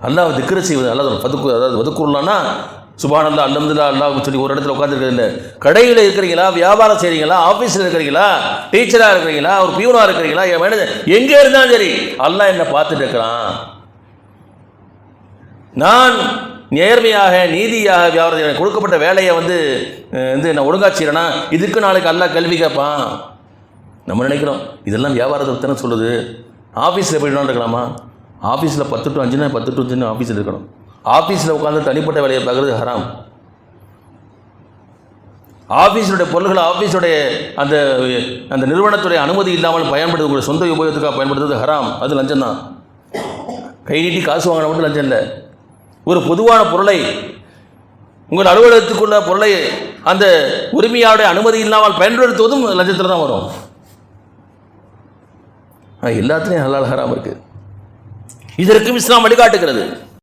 அல்லாஹ் திக்ர செய்வது அல்லாஹ் பதுக்கு அதாவது வதுக்குருலான்னா சுபானந்தா அல்லம்துல்லா அல்லாஹ் சொல்லி ஒரு இடத்துல உட்காந்துருக்கிறது இல்லை. கடையில் இருக்கிறீங்களா வியாபாரம் செய்கிறீங்களா ஆஃபீஸில் இருக்கிறீங்களா டீச்சராக இருக்கிறீங்களா ஒரு பியூனாக இருக்கிறீங்களா என் மேனேஜர் எங்கே இருந்தாலும் சரி அல்லாஹ் என்னை பார்த்துட்டு இருக்கிறான். நான் நேர்மையாக நீதியாக வியாபாரம் கொடுக்கப்பட்ட வேலையை வந்து வந்து நான் ஒழுங்கா செய்கிறேன்னா இதுக்கு நாளைக்கு அல்லாஹ் கல்வி கேட்பான். நம்ம நினைக்கிறோம் இதெல்லாம் வியாபாரத்தை தானே சொல்லுது. ஆஃபீஸில் போய்ட்டு இருக்கலாமா? ஆஃபீஸில் பத்து டு அஞ்சுனா பத்து டு அஞ்சுன்னு ஆஃபீஸில் இருக்கணும். ஆஃபீஸில் உட்காந்து தனிப்பட்ட வேலையை பார்க்குறது ஹராம். ஆஃபீஸுடைய பொருள்களை ஆஃபீஸுடைய அந்த அந்த நிறுவனத்துடைய அனுமதி இல்லாமல் பயன்படுத்த உங்களுடைய சொந்த உபயோகத்துக்காக பயன்படுத்துறது ஹராம். அது லஞ்சம் தான் கை நீட்டி காசு வாங்கின மட்டும் லஞ்சம் இல்லை. ஒரு பொதுவான பொருளை உங்கள் அலுவலகத்துக்குள்ள பொருளை அந்த உரிமையாளுடைய அனுமதி இல்லாமல் பயன்படுத்துவதும் லஞ்சத்தில் தான் வரும் எல்லாத்துலேயும் ஹலால் ஹராம் இருக்குது இதற்கும் இஸ்லாம் வழிகாட்டுகிறது.